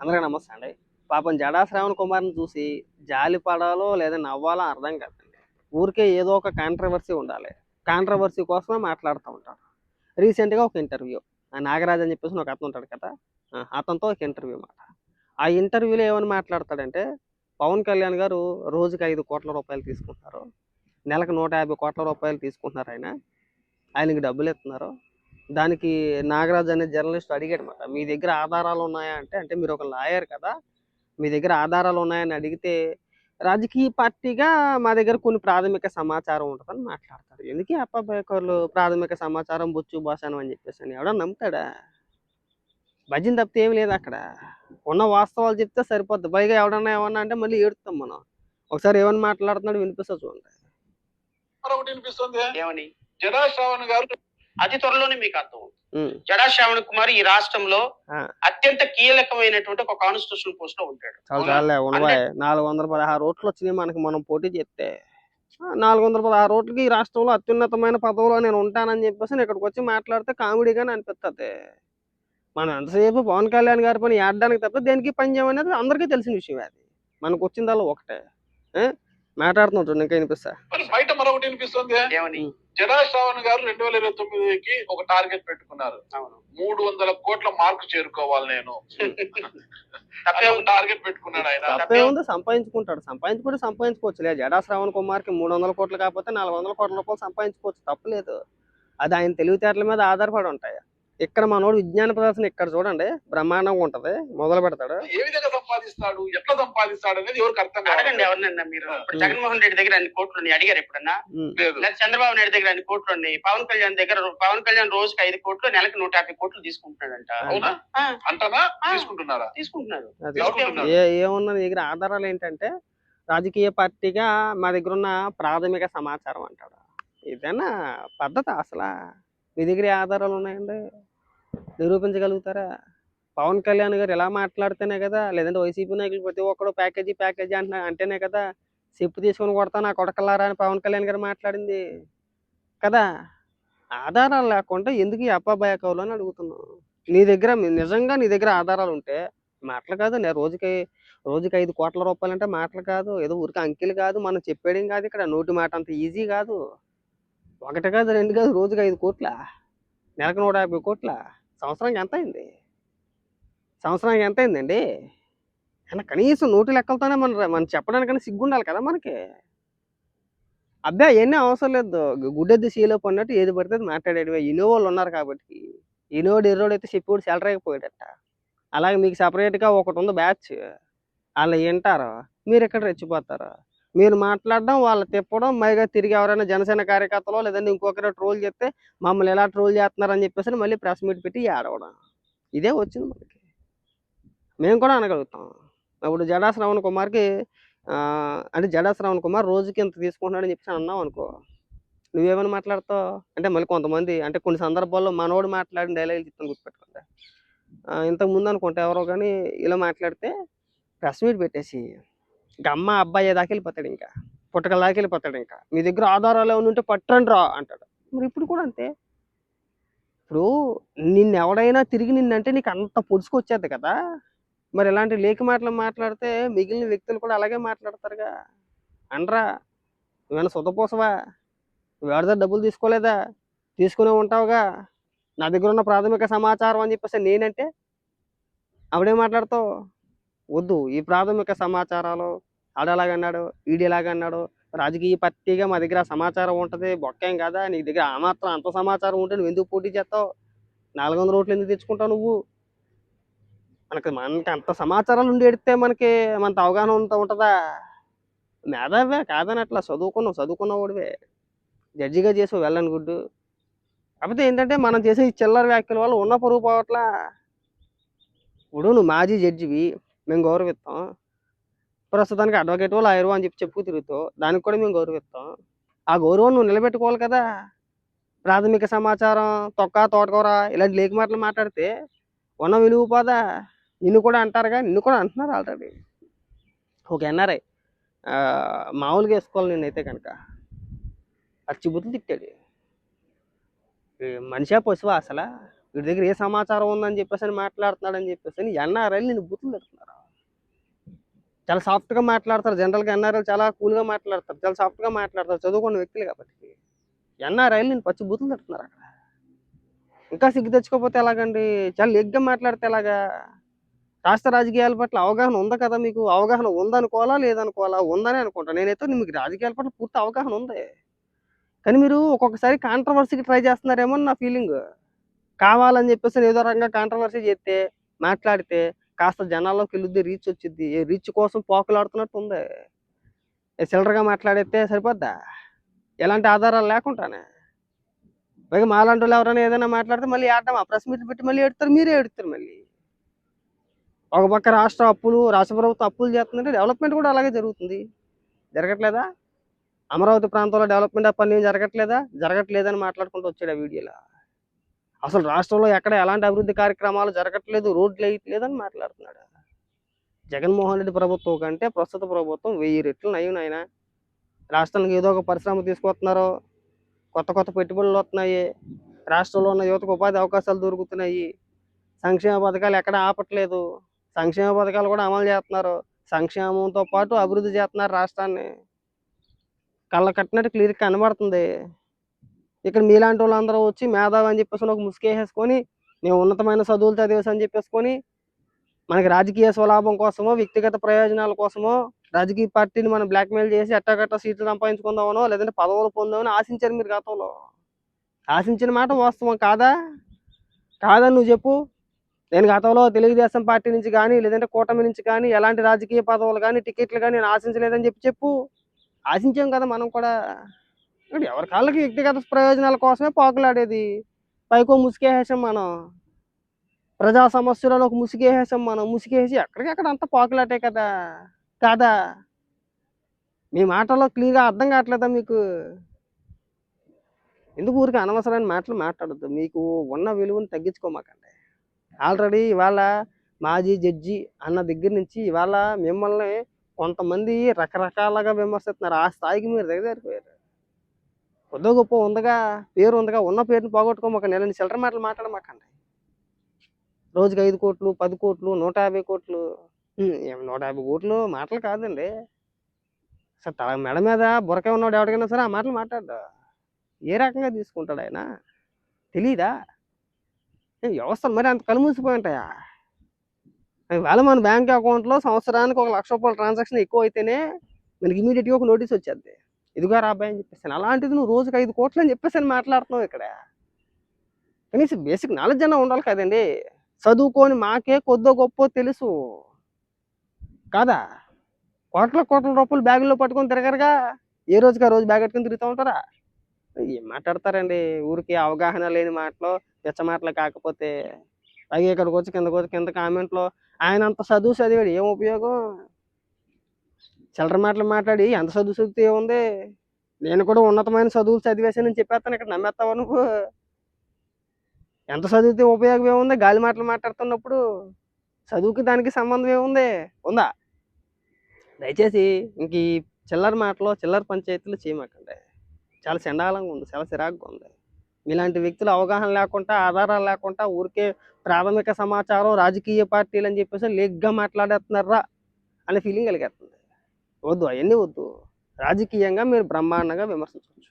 అందరికీ నమస్తే అండి. పాపం జడా శ్రావణ్ కుమార్ని చూసి జాలి పడాలో లేదా నవ్వాలో అర్థం కాదండి. ఊరికే ఏదో ఒక కాంట్రవర్సీ ఉండాలి. కాంట్రవర్సీ కోసమే మాట్లాడుతూ ఉంటారు రీసెంట్గా ఒక ఇంటర్వ్యూ ఆ నాగరాజ్ అని చెప్పేసి ఒక అతను ఉంటాడు కదా. అతనితో ఒక ఇంటర్వ్యూ మాట ఆ ఇంటర్వ్యూలో ఏమని మాట్లాడతాడంటే పవన్ కళ్యాణ్ గారు రోజుకి ఐదు కోట్ల రూపాయలు తీసుకుంటున్నారు. నెలకు నూట యాభై కోట్ల రూపాయలు తీసుకుంటున్నారు ఆయన. ఆయనకి డబ్బులు ఇస్తున్నారు. దానికి నాగరాజ్ అనే జర్నలిస్ట్ అడిగాడు అనమాట మీ దగ్గర ఆధారాలు ఉన్నాయా అంటే అంటే మీరు ఒక లాయర్ కదా మీ దగ్గర ఆధారాలు ఉన్నాయని అడిగితే రాజకీయ పార్టీగా మా దగ్గర కొన్ని ప్రాథమిక సమాచారం ఉంటుందని మాట్లాడతారు. ఎందుకు అప్పాబేకర్లు ప్రాథమిక సమాచారం బొచ్చు భాషను అని చెప్పేసి అని ఎవడో నమ్ముతాడా? భజన తప్పితే ఏమి లేదు అక్కడ. ఉన్న వాస్తవాలు చెప్తే సరిపోద్ది. పైగా ఎవడన్నా ఏమన్నా అంటే మళ్ళీ ఏడుస్తాం మనం. ఒకసారి ఏమని మాట్లాడుతున్నాడు వినిపిస్తా చూడండి. మరొకటి వినిపిస్తుంది. ఏమని? జడా శ్రావణ్ గారు అతి త్వరలోనే మీకు అర్థం అవుతుంది. జడా శ్రావణ్ కుమార్ ఈ రాష్ట్రంలో ఆ. అత్యంత కీలకమైనటువంటి ఒక కాన్స్టిట్యూషన్ పోస్ట్లో ఉంటాడు నాలుగు వందల పదహారు ఓట్లు వచ్చినాయి మనకి మనం పోటీ చేస్తే నాలుగు వందల పదహారు ఓట్లకి ఈ రాష్ట్రంలో అత్యున్నతమైన పదవిలో నేను ఉంటానని చెప్పేసి నేను ఇక్కడికి వచ్చి మాట్లాడితే కామెడీగానే అనిపిస్తుంది మనం ఎంతసేపు పవన్ కళ్యాణ్ గారి పని ఆడడానికి తప్ప దేనికి పని చేయమనేది అందరికీ తెలిసిన విషయం అది. మనకు వచ్చిందల్లా ఒకటే. ఏ? మాట్లాడుతున్నాం చూడండి ఇంకా వినిపిస్తా. బయట మరొకటి వినిపిస్తుంది. జడా శ్రావణ్ గారు రెండు వేల ఇరవై తొమ్మిదికి ఒక టార్గెట్ పెట్టుకున్నారు. అవును. మూడు వందల కోట్ల మార్కు చేరుకోవాలి నేను. తప్పే అని ఒక టార్గెట్ పెట్టుకున్నాడు ఆయన. తప్పే ఉంది సంపాదించుకుంటాడు. సంపాదించుకుంటే సంపాదించుకోవచ్చు. లేదు జడా శ్రావణ్ కుమార్కి మూడు వందల కోట్లు కాకపోతే నాలుగు వందల కోట్ల రూపాయలు సంపాదించుకోవచ్చు. తప్పలేదు అది ఆయన తెలివితేటల మీద ఆధారపడి ఉంటాయి. ఇక్కడ మనోడు విజ్ఞాన ప్రదర్శన ఇక్కడ చూడండి బ్రహ్మాండంగా ఉంటది మొదలు పెడతాడు. ఏ విధంగా సంపాదిస్తాడు ఎట్లా సంపాదిస్తాడు అనేది ఎవరికి అర్థం అడగండి కాదండి ఎవరినన్నా మీరు. ఇప్పుడు జగన్మోహన్ రెడ్డి దగ్గర అన్ని కోట్లు ఉన్నాయి అడిగారు ఎప్పుడన్నా. లేదు. లేదా చంద్రబాబు నాయుడు దగ్గర అన్ని కోట్లు ఉన్నాయి పవన్ కళ్యాణ్ దగ్గర పవన్ కళ్యాణ్ రోజుకి ఐదు కోట్లు నెలకు నూట యాభై కోట్లు తీసుకుంటున్నాడంట. అవునా? ఆ, అంటనా ఆ. తీసుకుంటున్నారా? తీసుకుంటున్నారు. అది తీసుకుంటున్నారు. ఏ ఏమున్న నీ దగ్గర ఆధారాలు ఏంటంటే రాజకీయ పార్టీగా మా దగ్గర ఉన్న ప్రాథమిక సమాచారం అంటాడు. ఇదేనా పద్ధతి అసలు? మీ దగ్గర ఏ ఆధారాలు ఉన్నాయండి? నిరూపించగలుగుతారా? పవన్ కళ్యాణ్ గారు ఎలా మాట్లాడితేనే కదా లేదంటే వైసీపీ నాయకులు ప్రతి ఒక్కడు ప్యాకేజీ ప్యాకేజీ అంటున్నా అంటేనే కదా చెప్పు తీసుకొని కొడతా నా కొడకలారా అని పవన్ కళ్యాణ్ గారు మాట్లాడింది. కదా? ఆధారాలు లేకుండా ఎందుకు ఈ అప్పాబాయ కవులు అని అడుగుతున్నావు నీ దగ్గర నిజంగా నీ దగ్గర ఆధారాలు ఉంటే మాటలు కాదు నేను రోజుకి రోజుకి ఐదు కోట్ల రూపాయలు అంటే మాటలు కాదు ఏదో ఊరికి అంకెలు కాదు మనం చెప్పేయడం కాదు ఇక్కడ నోటి మాట అంత ఈజీ కాదు. ఒకటి కాదు రెండు కాదు రోజుకి ఐదు కోట్ల? నెలకు నూట యాభై కోట్ల? సంవత్సరానికి ఎంత అయింది? సంవత్సరానికి ఎంత అయిందండి? అయినా కనీసం నోటి లెక్కలతోనే మన మనం చెప్పడానికైనా సిగ్గు ఉండాలి కదా మనకి. అబ్బాయి అవన్నీ అవసరం లేదు. గుడ్డెద్దు సీలో పడినట్టు ఏది పడితే అది మాట్లాడేటివే ఇన్నోవాళ్ళు ఉన్నారు కాబట్టి. ఇన్నోడు ఎర్రోడు అయితే చెప్పేవాడు సెలరీ అయిపోయాడట అలాగే మీకు సపరేట్గా ఒకటి ఉంది బ్యాచ్. వాళ్ళు వింటారు మీరు ఇక్కడ రెచ్చిపోతారు? మీరు మాట్లాడడం వాళ్ళు తిప్పడం మైగా తిరిగి ఎవరైనా జనసేన కార్యకర్తలో లేదంటే ఇంకొకరు ట్రోల్ చెప్తే మమ్మల్ని ఎలా ట్రోల్ చేస్తున్నారని చెప్పేసి మళ్ళీ ప్రెస్ మీట్ పెట్టి ఆడవడం ఇదే వచ్చింది మనకి. మేము కూడా అనగలుగుతాం. ఇప్పుడు జడా శ్రవణ్ కుమార్కి అంటే జడా శ్రవణ్ కుమార్ రోజుకి ఇంత తీసుకుంటున్నాడని చెప్పేసి అన్నావు అనుకో నువ్వేమని మాట్లాడతావు? అంటే మళ్ళీ కొంతమంది అంటే కొన్ని సందర్భాల్లో మనోడు మాట్లాడిన డైలాగులు చెప్తాను గుర్తుపెట్టుకోండి. ఇంతకుముందు ఇంతకు అనుకుంటే ఎవరో కానీ ఇలా మాట్లాడితే ప్రెస్ మీట్ పెట్టేసి ఇంకా అమ్మ అబ్బాయి దాకా వెళ్ళిపోతాడు ఇంకా. పుట్టకల దాకా వెళ్ళిపోతాడు ఇంకా. మీ దగ్గర ఆధారాలు ఏమైనా ఉంటే పట్టండి రా అంటాడు. మరి ఇప్పుడు కూడా అంతే? ఇప్పుడు నిన్ను ఎవడైనా తిరిగి నిన్నంటే నీకు అంత పొడుచుకొచ్చేది కదా. మరి ఇలాంటి లేఖ మాటలు మాట్లాడితే మిగిలిన వ్యక్తులు కూడా అలాగే మాట్లాడతారుగా. అనరా నువ్వేమైనా సుతపోసవా? నువ్వు ఎవరి దగ్గర డబ్బులు తీసుకోలేదా? తీసుకునే ఉంటావుగా. నా దగ్గర ఉన్న ప్రాథమిక సమాచారం అని చెప్పేసి నేనంటే ఆవిడేం మాట్లాడతావు? వద్దు. ఈ ప్రాథమిక సమాచారాలు ఆడలాగన్నాడు ఈడేలాగన్నాడు. రాజకీయ పార్టీగా మా దగ్గర సమాచారం ఉంటుంది బొక్కేం కదా? నీ దగ్గర ఆ మాత్రం అంత సమాచారం ఉంటే నువ్వు ఎందుకు పోటీ చేస్తావు? నాలుగు వందల ఓట్లు ఎందుకు తెచ్చుకుంటావు నువ్వు? మనకి మనకి అంత సమాచారాలు ఉండి ఎడితే మనకి మనంత అవగాహన ఉంత ఉంటుందా? మేధావే కాదని అట్లా చదువుకున్నావు చదువుకున్నవాడివే. జడ్జిగా చేసావు వెళ్ళని గుడ్డు. కాకపోతే ఏంటంటే మనం చేసే ఈ చిల్లర వ్యాఖ్యల వల్ల ఉన్న పొరుగు పోవట్లా. ఇప్పుడు నువ్వు మాజీ జడ్జివి మేము గౌరవిస్తాం. ప్రస్తుతానికి అడ్వకేట్ లాయరు అని చెప్పి చెప్పుకు తిరుగుతావు దానికి కూడా మేము గౌరవిస్తాం. ఆ గౌరవం నువ్వు నిలబెట్టుకోవాలి కదా. ప్రాథమిక సమాచారం తొక్క తోటకూర ఇలాంటి లేఖ మాటలు మాట్లాడితే ఉన్న విలువ పోదా? నిన్ను కూడా అంటారుగా నిన్ను కూడా అంటున్నారు ఆల్రెడీ ఒక ఎన్ఆర్ఐ మామూలుగా వేసుకోవాలి నేనైతే కనుక. పచ్చిబుద్ధులు తిట్టాడు. మనిషా పశువా అసలు? వీడి దగ్గర ఏ సమాచారం ఉందని చెప్పేసి అని మాట్లాడుతున్నాడని చెప్పేసి అని ఎన్ఆర్ఐలు నేను బూతులు పెడుతున్నారు చాలా సాఫ్ట్గా మాట్లాడతారు. జనరల్గా ఎన్ఆర్ఐలు చాలా కూల్గా మాట్లాడతారు. చాలా సాఫ్ట్గా మాట్లాడతారు. చదువుకున్న వ్యక్తులు కాబట్టి. ఎన్ఆర్ఐలు నేను పచ్చి బూతులు పెడుతున్నారు అక్కడ. ఇంకా సిగ్గు తెచ్చుకోకపోతే ఎలాగండి? చాలా లెగ్గా మాట్లాడితే ఎలాగా? రాష్ట్ర రాజకీయాల పట్ల అవగాహన ఉందా కదా మీకు? అవగాహన ఉందనుకోవాలా? లేదనుకోవాలా? ఉందని అనుకుంటా. నేనైతే మీకు రాజకీయాల పట్ల పూర్తి అవగాహన ఉంది. కానీ మీరు ఒక్కొక్కసారి కాంట్రవర్సీకి ట్రై చేస్తున్నారేమో నా ఫీలింగ్ కావాలని చెప్పేసి ఏదో రకంగా కాంట్రవర్సీ చేస్తే మాట్లాడితే కాస్త జనాల్లోకి వెళ్ళుద్ది రీచ్ వచ్చింది రీచ్ కోసం పోకులాడుతున్నట్టు ఉంది ఏ చిల్లరగా మాట్లాడితే సరిపోద్దా? ఎలాంటి ఆధారాలు లేకుండానే. పైగా మాలాంటి వాళ్ళు ఎవరైనా ఏదైనా మాట్లాడితే మళ్ళీ ఆడటం ఆ ప్రెస్ మీట్ పెట్టి మళ్ళీ ఏడుతారు మీరే ఏడుతారు మళ్ళీ. ఒక పక్క రాష్ట్ర అప్పులు రాష్ట్ర ప్రభుత్వం అప్పులు చేస్తుందంటే డెవలప్మెంట్ కూడా అలాగే జరుగుతుంది. జరగట్లేదా? అమరావతి ప్రాంతంలో డెవలప్మెంట్ ఆ పని జరగట్లేదా? జరగట్లేదని మాట్లాడుకుంటూ వచ్చాడు ఆ వీడియోలో. అసలు రాష్ట్రంలో ఎక్కడ ఎలాంటి అభివృద్ధి కార్యక్రమాలు జరగట్లేదు రోడ్లు వేయట్లేదని మాట్లాడుతున్నాడు. జగన్మోహన్ రెడ్డి ప్రభుత్వం కంటే ప్రస్తుత ప్రభుత్వం వెయ్యి రెట్లు నయం నాయన. రాష్ట్రానికి ఏదో ఒక పరిశ్రమ తీసుకొస్తున్నారు. కొత్త కొత్త పెట్టుబడులు వస్తున్నాయి. రాష్ట్రంలో ఉన్న యువతకు ఉపాధి అవకాశాలు దొరుకుతున్నాయి. సంక్షేమ పథకాలు ఎక్కడ ఆపట్లేదు. సంక్షేమ పథకాలు కూడా అమలు చేస్తున్నారు. సంక్షేమంతో పాటు అభివృద్ధి చేస్తున్నారు రాష్ట్రాన్ని. కళ్ళ కట్టినట్టు క్లియర్ కనబడుతుంది. ఇక్కడ మీలాంటి వాళ్ళందరూ వచ్చి మేధావి అని చెప్పేసి ఒక ముసుకేసేసుకొని నేను ఉన్నతమైన చదువులు చదివేసి అని చెప్పేసుకొని మనకి రాజకీయ స్వలాభం కోసమో వ్యక్తిగత ప్రయోజనాల కోసమో రాజకీయ పార్టీని మనం బ్లాక్మెయిల్ చేసి అట్టగట్ట సీట్లు సంపాదించుకుందామనో లేదంటే పదవులు పొందామని ఆశించారు మీరు గతంలో. ఆశించిన మాట వాస్తవం కాదా? కాదని నువ్వు చెప్పు. నేను గతంలో తెలుగుదేశం పార్టీ నుంచి కానీ లేదంటే కూటమి నుంచి కానీ ఎలాంటి రాజకీయ పదవులు కానీ టికెట్లు కానీ నేను ఆశించలేదని చెప్పి చెప్పు. ఆశించాం కదా మనం కూడా. ఎవరి కాళ్ళకి వ్యక్తిగత ప్రయోజనాల కోసమే పాకులాడేది? పైకో ముసుకేసేసాం మనం. ప్రజా సమస్యలను ఒక ముసుగేసేసాం మనం. ముసుగేసి ఎక్కడికెక్కడ అంతా పాకులాటే కదా? కాదా? మీ మాటల్లో క్లియర్గా అర్థం కావట్లేదా మీకు? ఎందుకు ఊరికి అనవసరమైన మాటలు మాట్లాడద్దు? మీకు ఉన్న విలువను తగ్గించుకోమాకండి. ఆల్రెడీ ఇవాళ మాజీ జడ్జి అన్న దగ్గర నుంచి ఇవాళ మిమ్మల్ని కొంతమంది రకరకాలుగా విమర్శిస్తున్నారు. ఆ స్థాయికి మీరు దిగజారిపోయారు కొద్దో గొప్ప ఉందగా పేరు ఉందగా ఉన్న పేరుని పోగొట్టుకోమాకండి నెలని చిల్లర మాటలు మాట్లాడమాకండి రోజుకి ఐదు కోట్లు పది కోట్లు నూట యాభై కోట్లు. నూట యాభై కోట్లు మాటలు కాదండి. అసలు తల మెడ మీద బురకే ఉన్నాడు ఎవరికైనా సరే ఆ మాటలు మాట్లాడు ఏ రకంగా తీసుకుంటాడు ఆయన? తెలీదా? ఏ వ్యవస్థలు మరి అంత కలుమూసిపోయి ఉంటాయా? వేళ మన బ్యాంక్ అకౌంట్లో సంవత్సరానికి ఒక లక్ష రూపాయల ట్రాన్సాక్షన్ ఎక్కువ అయితేనే మనకి ఇమీడియట్గా ఒక నోటీస్ వచ్చేది ఇదిగో రా అబ్బాయి అని చెప్పేసి అలాంటిది నువ్వు రోజుకి ఐదు కోట్లు అని చెప్పేసి అని మాట్లాడుతున్నావు ఇక్కడ. కనీసం బేసిక్ నాలెడ్జ్ అన్న ఉండాలి కదండి. చదువుకొని మాకే కొద్దో గొప్ప తెలుసు. కాదా? కోట్ల కోట్ల రూపాయలు బ్యాగుల్లో పట్టుకొని తిరగరుగా? ఏ రోజుకి ఆ రోజు బ్యాగ్ కట్టుకొని తిరుగుతూ ఉంటారా? ఏం మాట్లాడతారండి? ఊరికి అవగాహన లేని మాటలు పిచ్చ మాటలు కాకపోతే. పైగా ఇక్కడికి వచ్చి కిందకి వచ్చి కింద కామెంట్లో ఆయన అంత చదువు చదివాడు ఏం ఉపయోగం? చిల్లర మాటలు మాట్లాడి ఎంత చదువు శక్తి ఉంది నేను కూడా ఉన్నతమైన చదువులు చదివేశానని చెప్పేస్తాను. ఇక్కడ నమ్మేస్తావా నువ్వు? ఎంత చదివితే ఉపయోగం ఏముంది? గాలి మాటలు మాట్లాడుతున్నప్పుడు చదువుకి దానికి సంబంధం ఏముంది? ఉందా? దయచేసి ఇంక ఈ చిల్లర మాటలు చిల్లర పంచాయతీలు చేయమాకండి. చాలా చండాలంగా ఉంది. చాలా చిరాకుగా ఉంది. ఇలాంటి వ్యక్తులు అవగాహన లేకుండా ఆధారాలు లేకుండా ఊరికే ప్రాథమిక సమాచారం రాజకీయ పార్టీలు అని చెప్పేసి లేగ్గా మాట్లాడేస్తున్నారా? అనే ఫీలింగ్ కలిగేస్తుంది. వద్దు అవన్నీ వద్దు. రాజకీయంగా మీరు బ్రహ్మాండంగా విమర్శించవచ్చు.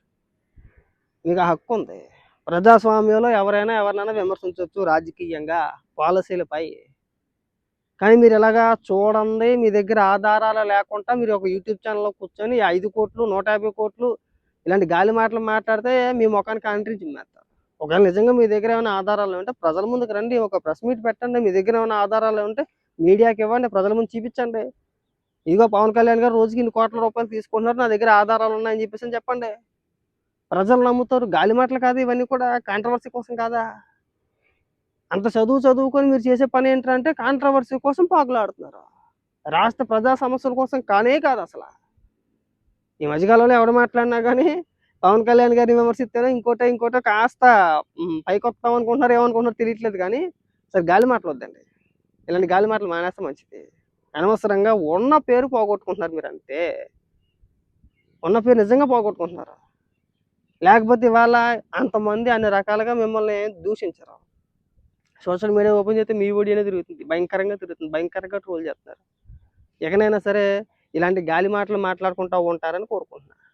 మీకు ఆ హక్కు ఉంది. ప్రజాస్వామ్యంలో ఎవరైనా ఎవరినైనా విమర్శించవచ్చు రాజకీయంగా పాలసీలపై. కానీ మీరు ఇలాగా చూడండి మీ దగ్గర ఆధారాలు లేకుండా మీరు ఒక యూట్యూబ్ ఛానల్లో కూర్చొని ఐదు కోట్లు నూట యాభై కోట్లు ఇలాంటి గాలి మాటలు మాట్లాడితే మీ ముఖానికి అంటరించి మేస్తారు ఒకవేళ నిజంగా మీ దగ్గర ఏమైనా ఆధారాలు ఉంటే ప్రజల ముందుకు రండి ఒక ప్రెస్ మీట్ పెట్టండి మీ దగ్గర ఏమైనా ఆధారాలు ఉంటే మీడియాకి ఇవ్వండి ప్రజల ముందు చూపించండి. ఇదిగో పవన్ కళ్యాణ్ గారు రోజుకి ఇన్ని కోట్ల రూపాయలు తీసుకుంటున్నారు నా దగ్గర ఆధారాలు ఉన్నాయని చెప్పేసి అని చెప్పండి. ప్రజలు నమ్ముతారు గాలి మాటలు కాదు ఇవన్నీ కూడా కాంట్రవర్సీ కోసం కాదా? అంత చదువు చదువుకొని మీరు చేసే పని ఏంటంటే కాంట్రవర్సీ కోసం పాకులాడుతున్నారు. రాష్ట్ర ప్రజా సమస్యల కోసం కానే కాదు అసలు. ఈ మధ్యకాలంలో ఎవడు మాట్లాడినా కానీ పవన్ కళ్యాణ్ గారిని విమర్శిస్తేనే ఇంకోటో ఇంకోటో కాస్త మ్, అనుకుంటున్నారు ఏమనుకుంటున్నారు తెలియట్లేదు కానీ సరే గాలి మాటలు వద్దండి. ఇలాంటి గాలి మాటలు మానేస్తే మంచిది. అనవసరంగా ఉన్న పేరు పోగొట్టుకుంటున్నారు మీరు అంతే ఉన్న పేరు నిజంగా పోగొట్టుకుంటున్నారు? లేకపోతే ఇవాళ అంతమంది అన్ని రకాలుగా మిమ్మల్ని దూషించరు? సోషల్ మీడియా ఓపెన్ చేస్తే మీ వీడియోనే తిరుగుతుంది భయంకరంగా తిరుగుతుంది భయంకరంగా ట్రోల్ చేస్తున్నారు. ఎక్కడైనా సరే ఇలాంటి గాలి మాటలు మాట్లాడుకుంటూ ఉంటారని కోరుకుంటున్నాను